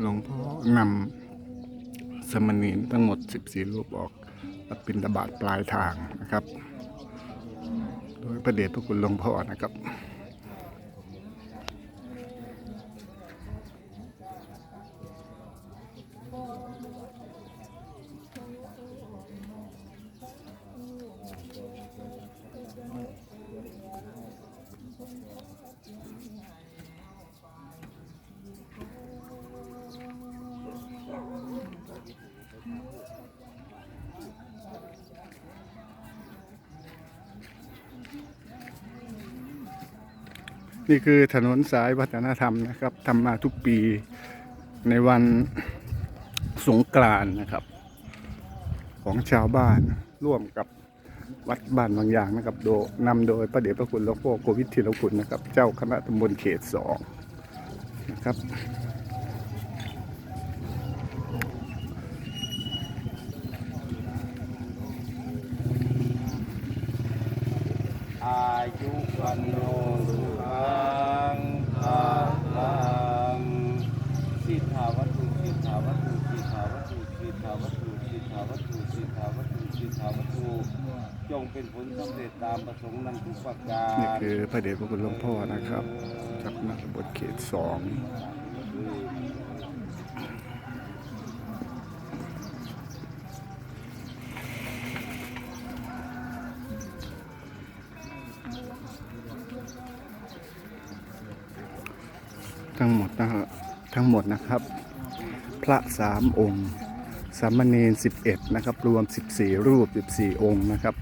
หลวงพ่อนำสมณีนทั้งหมด 14 รูปออกปิณฑบาตปลายทางนะครับ โดยพระเดชพระคุณหลวงพ่อนะครับ นี่คือถนนสายวัฒนธรรมนะครับทำมาทุกปีในวันสงกรานต์นะครับ ของชาวบ้านร่วมกับวัดบ้านบางอย่างนะครับ โดยนำโดยพระเดชพระคุณหลวงพ่อโควิดธีรคุณนะครับ เจ้าคณะตำบลเขตสองนะครับ อายุวันโนสุขังภาลังสิทธาวัตถุสิทธาวัตถุสิทธาวัตถุสิทธาวัตถุสิทธาวัตถุสิทธาวัตถุสิทธาวัตถุจงเป็นผลสำเร็จตามประสงค์นั้นทุกประการนี่คือพระเดชพระคุณหลวงพ่อนะครับจากนักบทเขตสอง ทั้งหมดนะฮะทั้งหมดนะครับ พระสามองค์สามเณรสิบเอ็ดนะครับ รวม 14 รูป 14 องค์นะครับ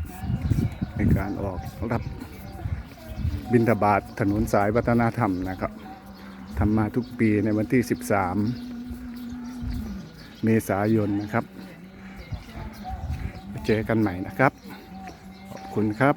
ในการออกรับบิณฑบาตถนนสายวัฒนธรรมนะครับทำมาทุกปีในวันที่ 13 เมษายนนะครับ เจอกันใหม่นะครับ ขอบคุณครับ